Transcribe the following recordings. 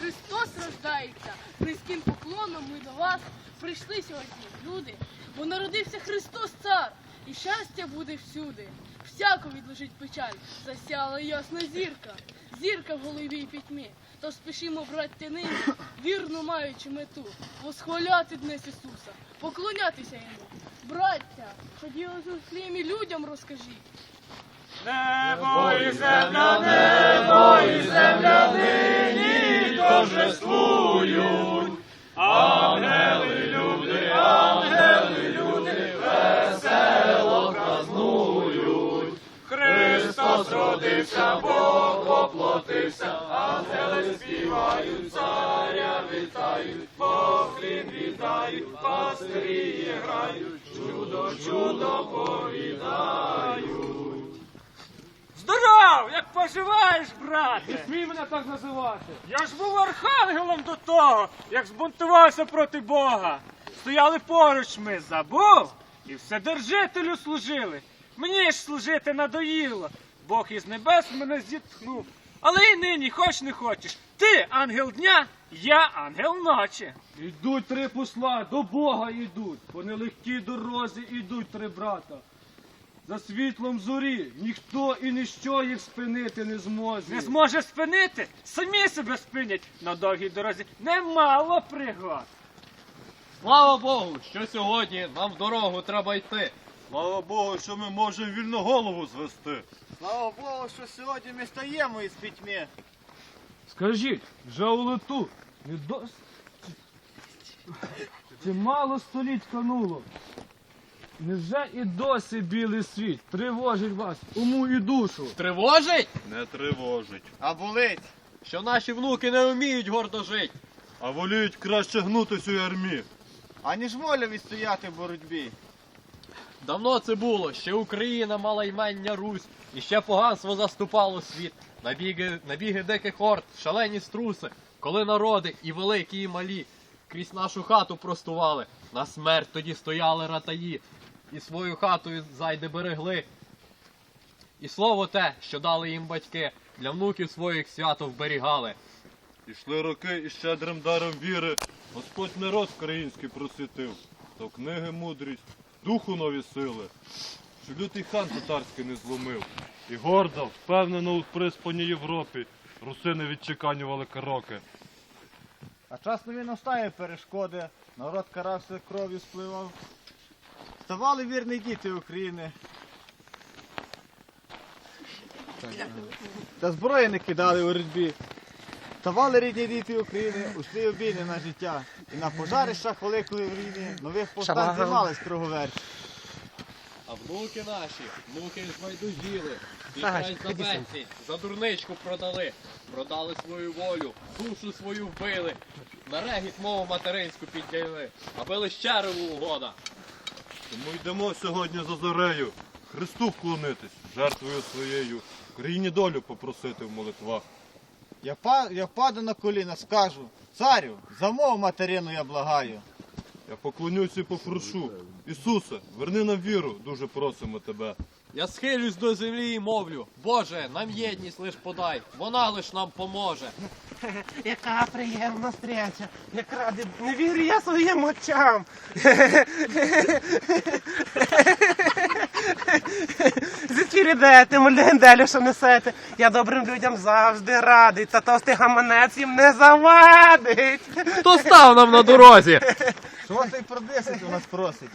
Христос рождається. Низьким поклоном ми до вас прийшли сьогодні, люди, бо народився Христос Цар, і щастя буде всюди. Всяко відложить печаль, засяла ясна зірка, зірка в голові й пітьмі. Тож спішимо, браття нині, вірно маючи мету, восхваляти днес Ісуса, поклонятися йому. Браття, що діло з Іерусалимі людям розкажіть. Небо і земля, небо і земля нині торжествують. Ангели, Христос родився, Бог воплотився, ангели співають, царя вітають, поклін вітають, пастирі грають, чудо, чудо повідають. Здоров! Як поживаєш, брате? Смій мене так називати. Я ж був архангелом до того, як збунтувався проти Бога. Стояли поруч ми, забув, і вседержителю служили. Мені ж служити надоїло. Бог із небес мене зітхнув. Але й нині, хоч не хочеш. Ти ангел дня, я ангел ночі. Йдуть три посла, до Бога йдуть. По нелегкій дорозі йдуть три брата. За світлом зорі ніхто і ніщо їх спинити не зможе. Не зможе спинити, самі себе спинять. На довгій дорозі немало пригод. Слава Богу, що сьогодні нам в дорогу треба йти. Слава Богу, що ми можемо вільно голову звести. Слава Богу, що сьогодні ми стаємо із пітьми. Скажіть, вже у лету не дос... Чи мало століть кануло? Невже і досі білий світ тривожить вас, уму і душу? Тривожить, Не тривожить. А болить. що наші внуки не вміють гордо жити. А воліють краще гнутись у ярмі. Аніж воля відстояти в боротьбі. Давно це було, ще Україна мала ймення Русь, і ще поганство заступало світ. Набіги, набіги диких орд, шалені струси, коли народи і великі, і малі крізь нашу хату простували. На смерть тоді стояли ратаї, і свою хату зайде берегли. І слово те, що дали їм батьки, для внуків своїх свято вберігали. Ішли роки і щедрим даром віри. Господь народ український просвітив. То книги мудрість, духу нові сили. Щоб лютий хан татарський не зломив. І гордо, впевнено у приспаній Європі. Русини відчеканювали кроки. А часно він остає перешкоди, народ карався кров'ю спливав. Ставали вірні діти України. Та зброї не кидали у боротьбі. Ставали рідні діти України, ушли обійни на життя. І на пожарищах великої війни нових повстань займались круговерті. А внуки наші, внуки збайдужіли, і хай за безцінь, за дурничку продали, продали свою волю, душу свою вбили, на регіт мову материнську підняли, аби лиш череву угода. Тому йдемо сьогодні за зорею. Христу вклонитись, жертвою своєю. Країні долю попросити в молитвах. Я, па, я впаду на коліна, скажу, царю, за мову материну я благаю. Я поклонюся і попрошу. Ісусе, верни нам віру, дуже просимо тебе. Я схилюсь до землі і мовлю, Боже, нам єдність лиш подай, вона лиш нам поможе. Яка приємна встреча, як радий, не вірю я своїм очам. Звідки йдете, мульгенделю, що несете? Я добрим людям завжди радий, та товстий гаманець їм не завадить. Хто став нам на дорозі? Що ти про 10 у нас просить?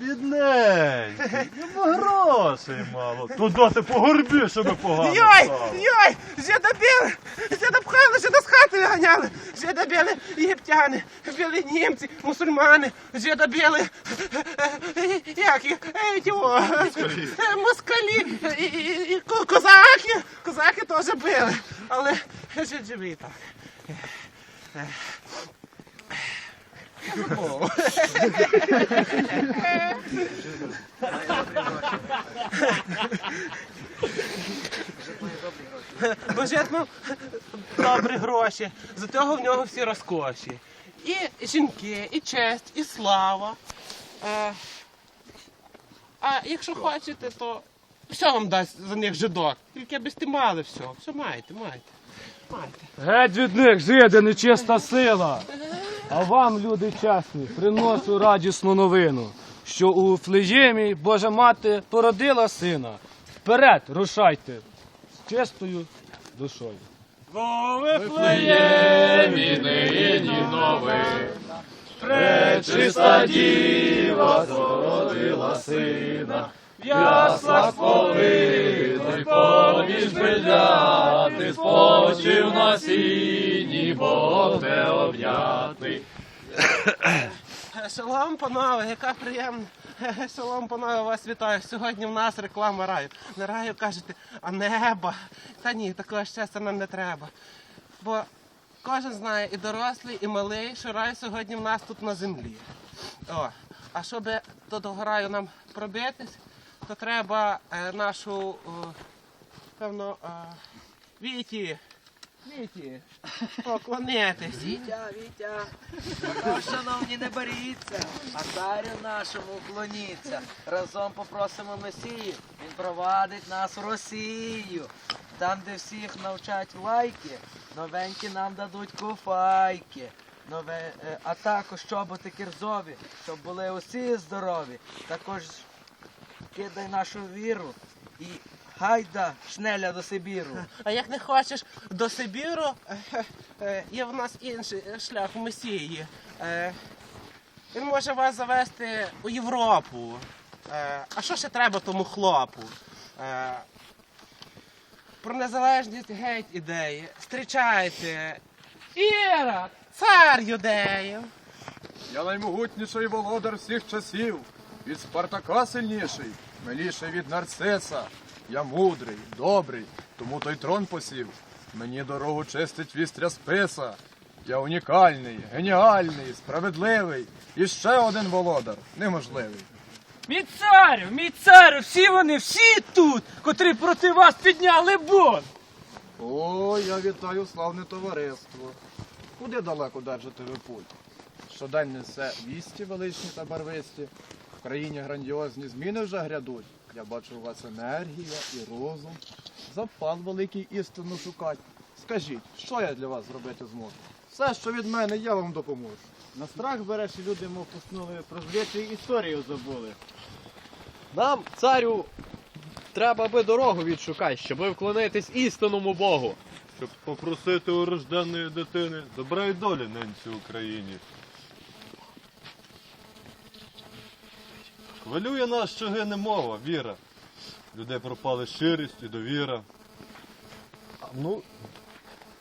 Бідненький, йому грошей мало. То дати по горбі, щоб погано. Йой, стало. йой, вже добили, вже допхали, вже до схати виганяли, вже добили єгиптяни, били німці, мусульмани, вже добили, як їх, е, тіво, е, москалі, і, і, і ко- козаки, козаки теж били, але вже живі так. Бо житнув добрі гроші, за того в нього всі розкоші. І жінки, і честь, і слава. Е, а якщо хочете, то все вам дасть за них жидок. Тільки аби сте мали все. Все маєте, маєте. Маєте. Геть від них, жиди, нечиста сила. А вам, люди чесні, приношу радісну новину, що у Флеємі Божа мати породила сина. Вперед, рушайте з чистою душою. Во Вифлеємі нині новий, пречиста діва зародила сина, яслах повинний поміж бедляти, спочив на сіні, Бог те об'ятний. Шалом, панове, яка приємна. Шалом, панове, вас вітаю. Сьогодні в нас реклама раю. На раю кажете, а неба. Та ні, такого щастя нам не треба. Бо кожен знає, і дорослий, і малий, що рай сьогодні в нас тут на землі. О, а щоб до того раю нам пробитись, то треба е, нашу, певно, е, Віті, Віті, поклонитись. Вітя, Вітя, ну, шановні, не боріться, а царю нашому уклоніться. Разом попросимо Месію, він провадить нас в Росію. Там, де всіх навчать лайки, новенькі нам дадуть куфайки. Нове, е, а також чоботи кірзові, щоб були усі здорові. Також кидай нашу віру і гайда шнеля до Сибіру. А як не хочеш до Сибіру, е, е, є в нас інший шлях Месії. Е, Він може вас завести у Європу. А що ще треба тому хлопу? Про незалежність геть ідеї. Зустрічайте. Іра, цар юдеїв. Я наймогутніший володар всіх часів, від Спартака сильніший, миліший від нарциса. Я мудрий, добрий, тому той трон посів. Мені дорогу чистить вістря списа. Я унікальний, геніальний, справедливий. І ще один володар неможливий. Мій царю, мій царю, всі вони, всі тут, котрі проти вас підняли бунт. О, я вітаю славне товариство. Куди далеко держите ви путь? Щодень несе вісті величні та барвисті. В країні грандіозні зміни вже грядуть. Я бачу у вас енергія і розум. Запал великий істину шукать. Скажіть, що я для вас зробити зможу? Все, що від мене, я вам допоможу. На страх береш і люди, мов поснули, про звичай історію забули. Нам, царю, треба би дорогу відшукати, щоби вклонитись істинному Богу. Щоб попросити у рожденної дитини доброї долі ненці Україні. Хвилює нас, що гине мова, віра. Людей пропали щирість і довіра. Ну,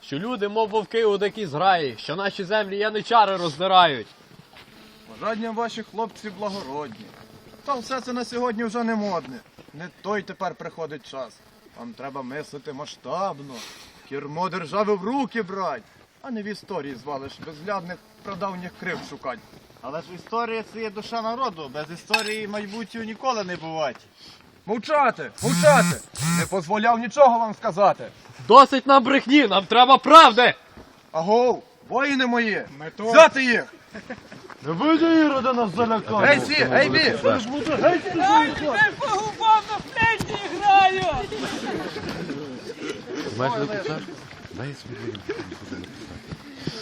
що люди, мов вовки у дикій зграї, що наші землі яничари роздирають. Бажання ваші хлопці благородні. Та все це на сьогодні вже не модне. Не той тепер приходить час. Вам треба мислити масштабно, кермо держави в руки брать, а не в історії звалиш безглядних прадавніх крив шукать. Але ж історія це є душа народу. Без історії майбутнього ніколи не бувать. Мовчати, мовчати! Не дозволяв нічого вам сказати. Досить нам брехні, нам треба правди! Агов, воїни мої, взяти їх! Не вийде Ірода нас залякати! Гей, сі, гей, бі! Ай, по губам на флейті граю!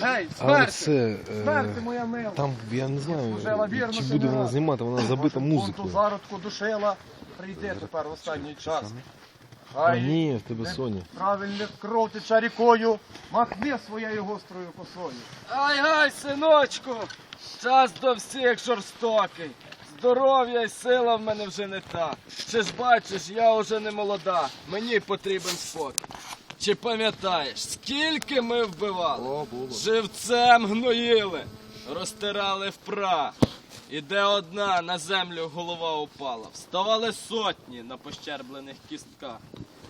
Гей, Але це е, моя мила! там я не знаю, Служила вірно чи буде вона знімати, вона забита музикою. Зародку душила, прийде тепер в останній час. А Хай ні, в тебе Соня. правильних кров тече рікою, махни своєю гострою косою. Ай гай, синочку, час до всіх жорстокий. Здоров'я і сила в мене вже не та. Чи ж бачиш, я вже не молода, мені потрібен спокій. Чи пам'ятаєш, скільки ми вбивали? О, було. Живцем гноїли, розтирали в прах. І де одна на землю голова упала, вставали сотні на пощерблених кістках.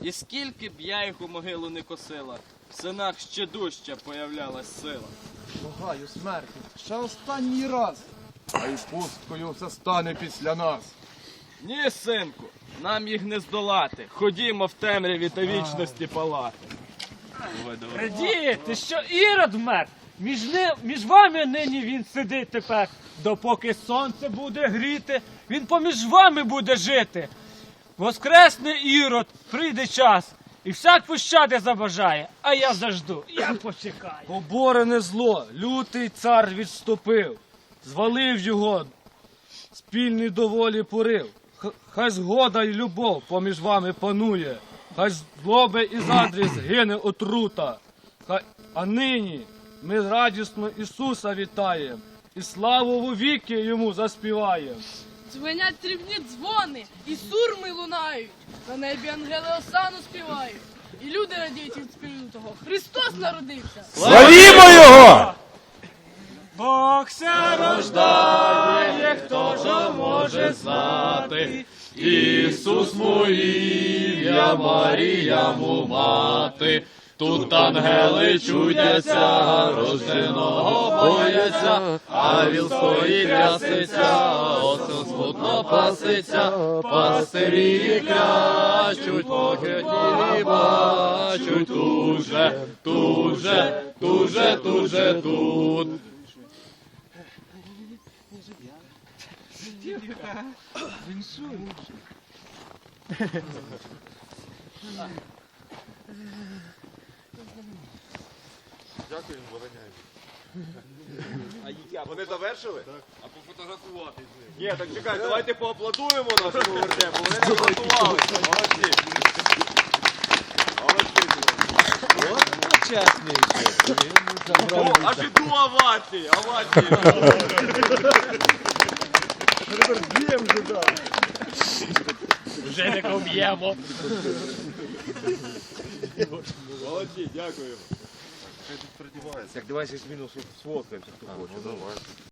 І скільки б я їх у могилу не косила, в синах ще дужче появлялась сила. Благаю смерті, ще останній раз. А й пусткою все стане після нас. Ні, синку, нам їх не здолати. Ходімо в темряві та вічності палати. Радієте, що Ірод вмер? Між, ни, між вами нині він сидить тепер. Допоки сонце буде гріти, він поміж вами буде жити. Воскресне ірод, прийде час, і всяк пощади забажає, а я зажду, я почекаю. Поборене зло, лютий цар відступив, звалив його, спільний доволі порив. Хай згода й любов поміж вами панує, хай злоби і задрі згине отрута. Хай, а нині ми радісно Ісуса вітаємо і славу вовіки йому заспіваємо. Дзвенять срібні дзвони, і сурми лунають. На небі ангели осану співають. І люди радіють від співу того. Христос народився. Славімо його! Бог ся рождає, хто ж може знати. Ісус моїв'я, Марія мати, тут ангели чудяться, рожденого бояться, а віл стоїть ряситься, осел смутно паситься, пастирі крячуть, поки не бачуть, тут же, тут же, тут же, тут же, тут. Вони завершили? А пофотографувати з ним. Ні, так чекай, давайте поаплодуємо нашому вертепу. Вони не готували. Молодці. Молодці. О, аж іду овації, овації. Вже не об'ємо. Молодці, дякую. Так, давай зі зміну сфоткаємося, хто хоче.